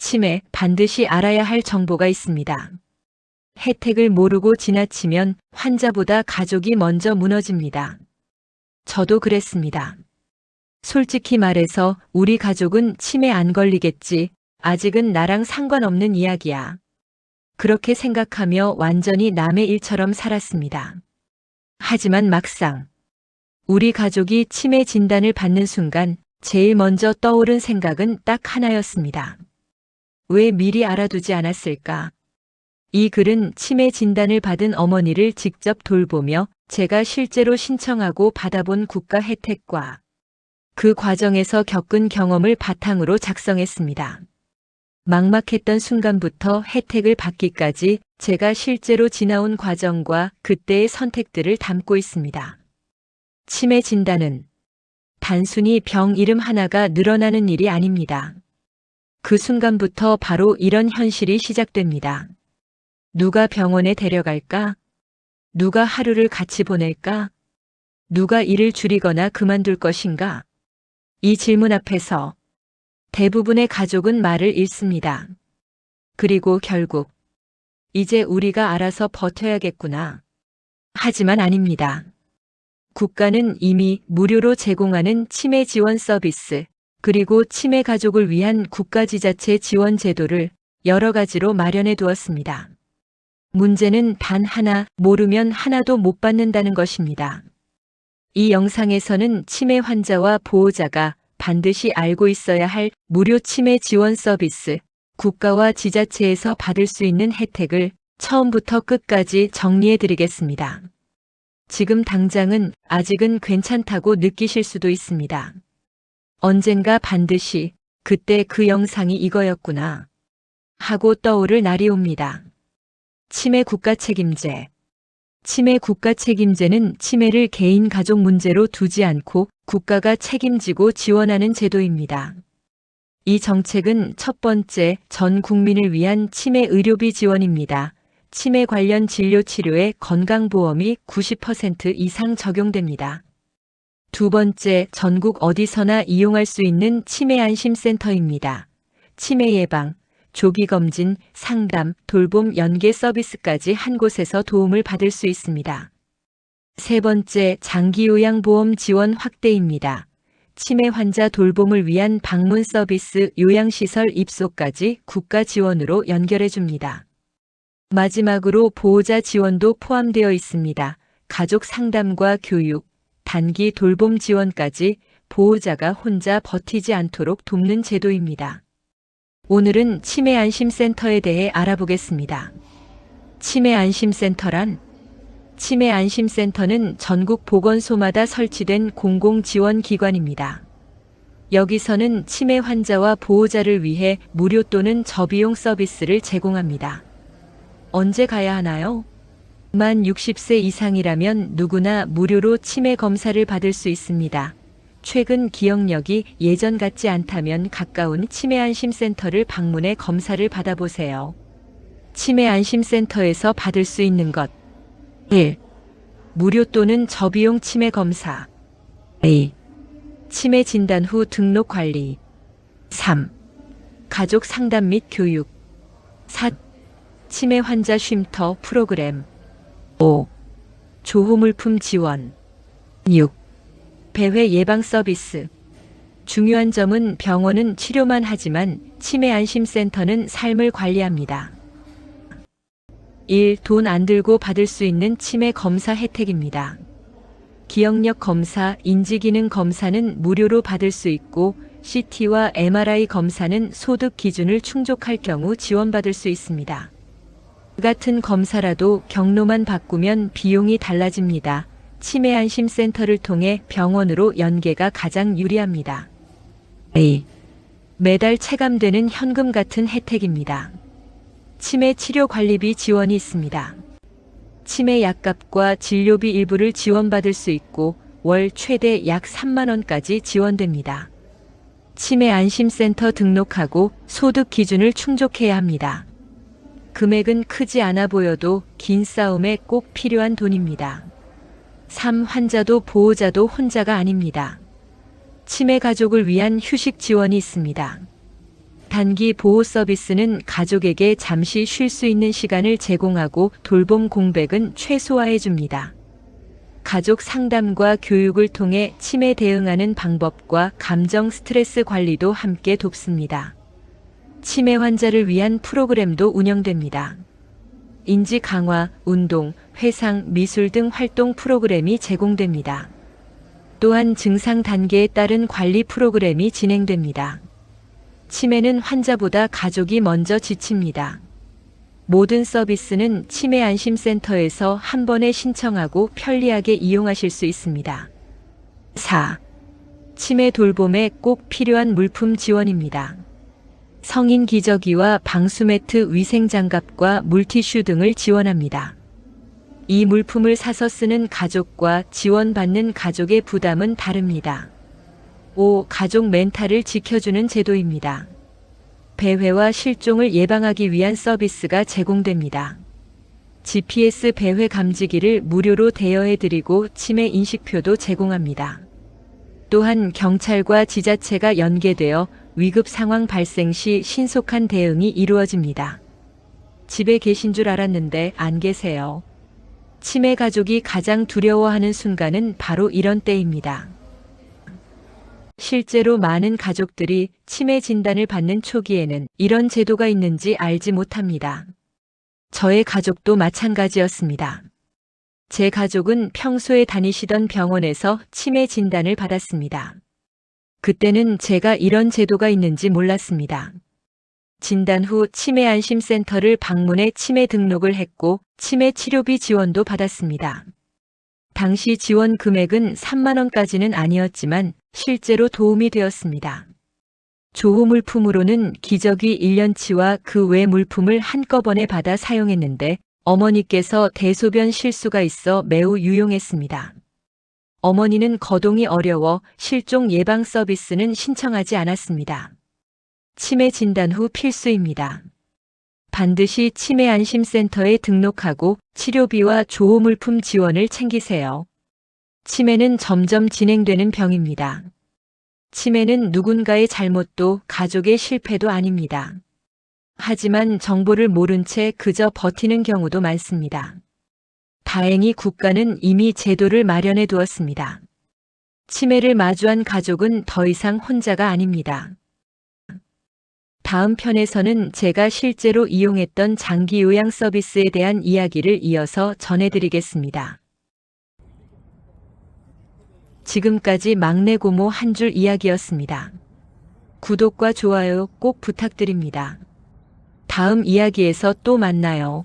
치매 반드시 알아야 할 정보가 있습니다. 혜택을 모르고 지나치면 환자보다 가족이 먼저 무너집니다. 저도 그랬습니다. 솔직히 말해서 우리 가족은 치매 안 걸리겠지. 아직은 나랑 상관없는 이야기야. 그렇게 생각하며 완전히 남의 일처럼 살았습니다. 하지만 막상 우리 가족이 치매 진단을 받는 순간 제일 먼저 떠오른 생각은 딱 하나였습니다. 왜 미리 알아두지 않았을까? 이 글은 치매 진단을 받은 어머니를 직접 돌보며 제가 실제로 신청하고 받아본 국가 혜택과 그 과정에서 겪은 경험을 바탕으로 작성했습니다. 막막했던 순간부터 혜택을 받기까지 제가 실제로 지나온 과정과 그때의 선택들을 담고 있습니다. 치매 진단은 단순히 병 이름 하나가 늘어나는 일이 아닙니다. 그 순간부터 바로 이런 현실이 시작됩니다. 누가 병원에 데려갈까? 누가 하루를 같이 보낼까? 누가 일을 줄이거나 그만둘 것인가? 이 질문 앞에서 대부분의 가족은 말을 잃습니다. 그리고 결국 이제 우리가 알아서 버텨야겠구나. 하지만 아닙니다. 국가는 이미 무료로 제공하는 치매 지원 서비스, 그리고 치매 가족을 위한 국가지자체 지원 제도를 여러 가지로 마련해 두었습니다. 문제는 단 하나, 모르면 하나도 못 받는다는 것입니다. 이 영상에서는 치매 환자와 보호자가 반드시 알고 있어야 할 무료 치매 지원 서비스, 국가와 지자체에서 받을 수 있는 혜택을 처음부터 끝까지 정리해 드리겠습니다. 지금 당장은 아직은 괜찮다고 느끼실 수도 있습니다. 언젠가 반드시 그때 그 영상이 이거였구나 하고 떠오를 날이 옵니다. 치매 국가 책임제. 치매 국가 책임제는 치매를 개인 가족 문제로 두지 않고 국가가 책임지고 지원하는 제도입니다. 이 정책은 첫 번째 전 국민을 위한 치매 의료비 지원입니다. 치매 관련 진료 치료에 건강보험이 90% 이상 적용됩니다. 두 번째, 전국 어디서나 이용할 수 있는 치매 안심센터입니다. 치매 예방, 조기 검진, 상담, 돌봄 연계 서비스까지 한 곳에서 도움을 받을 수 있습니다. 세 번째, 장기 요양보험 지원 확대입니다. 치매 환자 돌봄을 위한 방문 서비스 요양시설 입소까지 국가 지원으로 연결해 줍니다. 마지막으로 보호자 지원도 포함되어 있습니다. 가족 상담과 교육, 단기 돌봄 지원까지 보호자가 혼자 버티지 않도록 돕는 제도입니다. 오늘은 치매 안심센터에 대해 알아보겠습니다. 치매 안심센터란 치매 안심센터는 전국 보건소마다 설치된 공공 지원 기관입니다. 여기서는 치매 환자와 보호자를 위해 무료 또는 저비용 서비스를 제공합니다. 언제 가야 하나요? 만 60세 이상이라면 누구나 무료로 치매 검사를 받을 수 있습니다. 최근 기억력이 예전 같지 않다면 가까운 치매 안심센터를 방문해 검사를 받아보세요. 치매 안심센터에서 받을 수 있는 것 1. 무료 또는 저비용 치매 검사 2. 치매 진단 후 등록 관리 3. 가족 상담 및 교육 4. 치매 환자 쉼터 프로그램 5. 조호물품 지원 6. 배회 예방 서비스 중요한 점은 병원은 치료만 하지만 치매 안심센터는 삶을 관리합니다. 1. 돈 안 들고 받을 수 있는 치매 검사 혜택입니다. 기억력 검사, 인지기능 검사는 무료로 받을 수 있고 CT와 MRI 검사는 소득 기준을 충족할 경우 지원받을 수 있습니다. 같은 검사라도 경로만 바꾸면 비용이 달라집니다. 치매 안심 센터를 통해 병원으로 연계가 가장 유리합니다. A. 매달 체감되는 현금 같은 혜택입니다. 치매 치료 관리비 지원이 있습니다. 치매 약값과 진료비 일부를 지원받을 수 있고 월 최대 약 3만 원까지 지원됩니다. 치매 안심센터 등록하고 소득 기준을 충족해야 합니다. 금액은 크지 않아 보여도 긴 싸움에 꼭 필요한 돈입니다. 3. 환자도 보호자도 혼자가 아닙니다. 치매 가족을 위한 휴식 지원이 있습니다. 단기 보호 서비스는 가족에게 잠시 쉴 수 있는 시간을 제공하고 돌봄 공백은 최소화해 줍니다. 가족 상담과 교육을 통해 치매 대응하는 방법과 감정 스트레스 관리도 함께 돕습니다. 치매 환자를 위한 프로그램도 운영됩니다. 인지 강화, 운동, 회상, 미술 등 활동 프로그램이 제공됩니다. 또한 증상 단계에 따른 관리 프로그램이 진행됩니다. 치매는 환자보다 가족이 먼저 지칩니다. 모든 서비스는 치매 안심센터에서 한 번에 신청하고 편리하게 이용하실 수 있습니다. 4. 치매 돌봄에 꼭 필요한 물품 지원입니다. 성인 기저귀와 방수매트 위생장갑과 물티슈 등을 지원합니다. 이 물품을 사서 쓰는 가족과 지원받는 가족의 부담은 다릅니다. 5. 가족 멘탈을 지켜주는 제도입니다. 배회와 실종을 예방하기 위한 서비스가 제공됩니다. GPS 배회 감지기를 무료로 대여해드리고 치매 인식표도 제공합니다. 또한 경찰과 지자체가 연계되어 위급 상황 발생 시 신속한 대응이 이루어집니다. 집에 계신 줄 알았는데 안 계세요. 치매 가족이 가장 두려워하는 순간은 바로 이런 때입니다. 실제로 많은 가족들이 치매 진단을 받는 초기에는 이런 제도가 있는지 알지 못합니다. 저의 가족도 마찬가지였습니다. 제 가족은 평소에 다니시던 병원에서 치매 진단을 받았습니다. 그때는 제가 이런 제도가 있는지 몰랐습니다. 진단 후 치매 안심센터를 방문해 치매 등록을 했고 치매 치료비 지원도 받았습니다. 당시 지원 금액은 3만원까지는 아니었지만 실제로 도움이 되었습니다. 조호 물품으로는 기저귀 1년치와 그 외 물품을 한꺼번에 받아 사용했는데 어머니께서 대소변 실수가 있어 매우 유용했습니다. 어머니는 거동이 어려워 실종 예방 서비스는 신청하지 않았습니다. 치매 진단 후 필수입니다. 반드시 치매 안심센터에 등록하고 치료비와 조호물품 지원을 챙기세요. 치매는 점점 진행되는 병입니다. 치매는 누군가의 잘못도 가족의 실패도 아닙니다. 하지만 정보를 모른 채 그저 버티는 경우도 많습니다. 다행히 국가는 이미 제도를 마련해 두었습니다. 치매를 마주한 가족은 더 이상 혼자가 아닙니다. 다음 편에서는 제가 실제로 이용했던 장기 요양 서비스에 대한 이야기를 이어서 전해드리겠습니다. 지금까지 막내 고모 한 줄 이야기였습니다. 구독과 좋아요 꼭 부탁드립니다. 다음 이야기에서 또 만나요.